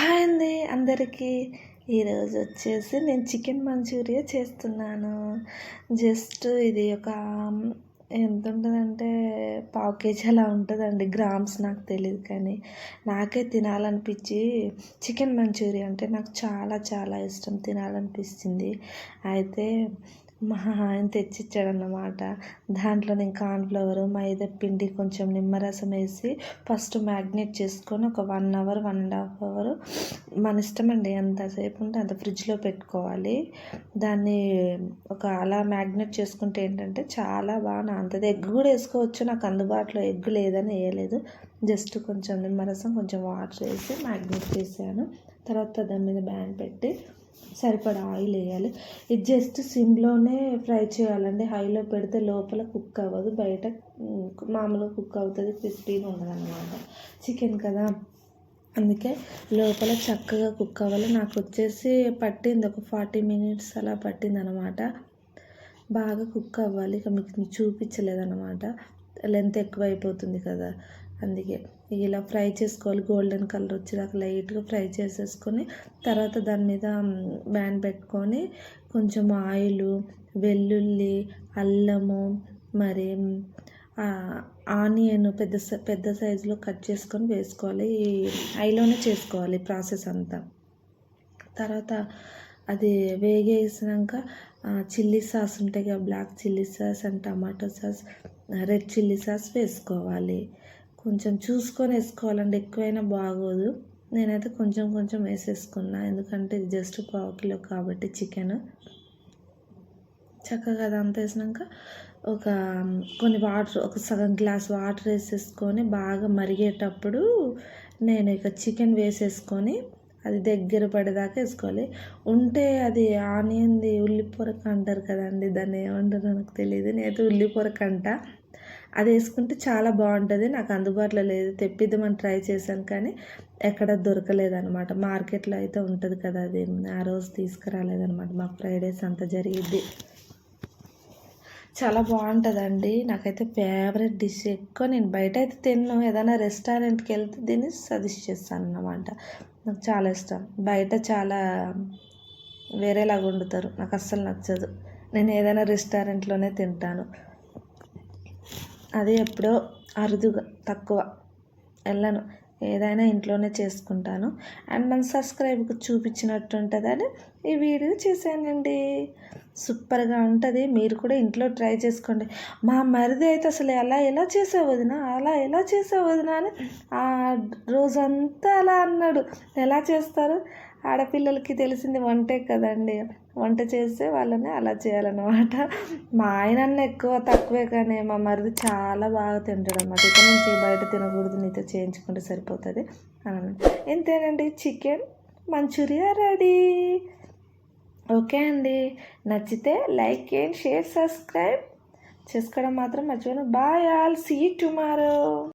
Hi అండి. అందరికీ ఈరోజు వచ్చేసి నేను చికెన్ మంచూరియా చేస్తున్నాను. జస్ట్ ఇది ఒక ఎంత ఉంటుందంటే పావు కేజీ అలా ఉంటుందండి. గ్రామ్స్ నాకు తెలియదు కానీ నాకే తినాలనిపించి చికెన్ మంచూరియా అంటే నాకు చాలా చాలా ఇష్టం తినాలనిపిస్తుంది. అయితే మా ఆయన తెచ్చిచ్చాడన్నమాట. దాంట్లో నేను కార్న్ఫ్లవర్ మైదా పిండి కొంచెం నిమ్మరసం వేసి ఫస్ట్ మ్యాగ్నేట్ చేసుకొని ఒక one hour one and half hour మన ఇష్టం అండి ఎంతసేపు ఉంటే అంత ఫ్రిడ్జ్లో పెట్టుకోవాలి. దాన్ని ఒక అలా మ్యాగ్నేట్ చేసుకుంటే ఏంటంటే చాలా బాగా అంతది ఎగ్ కూడా వేసుకోవచ్చు. నాకు అందుబాటులో ఎగ్ లేదని వేయలేదు. జస్ట్ కొంచెం నిమ్మరసం కొంచెం వాటర్ వేసి మ్యాగ్నేట్ చేసాను తర్వాత దాని మీద బ్యాన్ పెట్టి సరిపడా ఆయిల్ వేయాలి. ఇది జస్ట్ సిమ్లోనే ఫ్రై చేయాలండి. హైలో పెడితే లోపల కుక్ అవ్వదు. బయట మామూలుగా కుక్ అవుతుంది క్రిస్పీగా ఉండదు అనమాట చికెన్ కదా. అందుకే లోపల చక్కగా కుక్ అవ్వాలి. నాకు వచ్చేసి పట్టింది. ఒక ఫార్టీ మినిట్స్ అలా పట్టింది అనమాట బాగా కుక్ అవ్వాలి. ఇక మీకు చూపించలేదన్నమాట. లెంత్ ఎక్కువ అయిపోతుంది కదా. అందుకే ఇలా ఫ్రై చేసుకోవాలి. గోల్డెన్ కలర్ వచ్చేదాకా లైట్గా ఫ్రై చేసేసుకొని తర్వాత దాని మీద బ్యాన్ పెట్టుకొని కొంచెం ఆయిల్ వెల్లుల్లి అల్లము మరి ఆనియన్ పెద్ద పెద్ద సైజులో కట్ చేసుకొని వేసుకోవాలి. ఐలోనే చేసుకోవాలి ప్రాసెస్ అంతా. తర్వాత అది వేగేసినాక చిల్లీ సాస్ ఉంటాయి కదా black chilli sauce and tomato sauce red chilli sauce వేసుకోవాలి. కొంచెం చూసుకొని వేసుకోవాలండి ఎక్కువైనా బాగోదు. నేనైతే కొంచెం కొంచెం వేసేసుకున్నా ఎందుకంటే ఇది జస్ట్ పావు కిలో కాబట్టి చికెన్. చక్కగా అదంతా వేసినాక ఒక కొన్ని వాటర్ ఒక సగం గ్లాస్ వాటర్ వేసేసుకొని బాగా మరిగేటప్పుడు నేను ఇక చికెన్ వేసేసుకొని అది దగ్గర పడేదాకా వేసుకోవాలి. ఉంటే అది ఆనియన్ది ఉల్లిపొరక అంటారు కదండి దాన్ని ఏమంటారో నాకు తెలియదు. నేనైతే ఉల్లిపొరక అంట అది వేసుకుంటే చాలా బాగుంటుంది. నాకు అందుబాటులో లేదు. తెప్పిద్దామని ట్రై చేశాను కానీ ఎక్కడ దొరకలేదనమాట మార్కెట్లో అయితే ఉంటుంది కదా అది. ఆ రోజు తీసుకురాలేదనమాట మాకు ఫ్రైడేస్ అంతా జరిగిద్ది. చాలా బాగుంటుందండి. నాకైతే ఫేవరెట్ డిష్ ఎక్కువ. నేను బయట అయితే తిన్ను. ఏదైనా రెస్టారెంట్కి వెళ్తే దీన్ని సజెస్ట్ చేస్తాను అన్నమాట. నాకు చాలా ఇష్టం. బయట చాలా వేరేలాగా వండుతారు. నాకు అస్సలు నచ్చదు. నేను ఏదైనా రెస్టారెంట్లోనే తింటాను. అది ఎప్పుడో అరుదుగా తక్కువ వెళ్ళను. ఏదైనా ఇంట్లోనే చేసుకుంటాను. అండ్ మన సబ్స్క్రైబ్కి చూపించినట్టు ఉంటుంది అని ఈ వీడియో చేశానండి. సూపర్గా ఉంటుంది. మీరు కూడా ఇంట్లో ట్రై చేసుకోండి. మా మరిది అయితే అసలు ఎలా ఎలా చేసావు వదిన? అలా ఎలా చేసావు వదిన అని ఆ రోజంతా అలా అన్నాడు. ఎలా చేస్తారు? ఆడపిల్లలకి తెలిసింది వంటే కదండి. వంట చేస్తే వాళ్ళని అలా చేయాలన్నమాట. మా ఆయన ఎక్కువ తక్కువే కానీ మా మరిది చాలా బాగా తింటాడు అన్నమాట ఇక నుంచి బయట తినకూడదు. నీతో చేయించుకుంటే సరిపోతుంది. అని ఇంతేనండి. Chicken Manchuria ready. ఓకే అండి. నచ్చితే లైక్ చేయండి షేర్ సబ్స్క్రైబ్ చేసుకోవడం మాత్రం మర్చిపోను బాయ్ ఆల్. See tomorrow.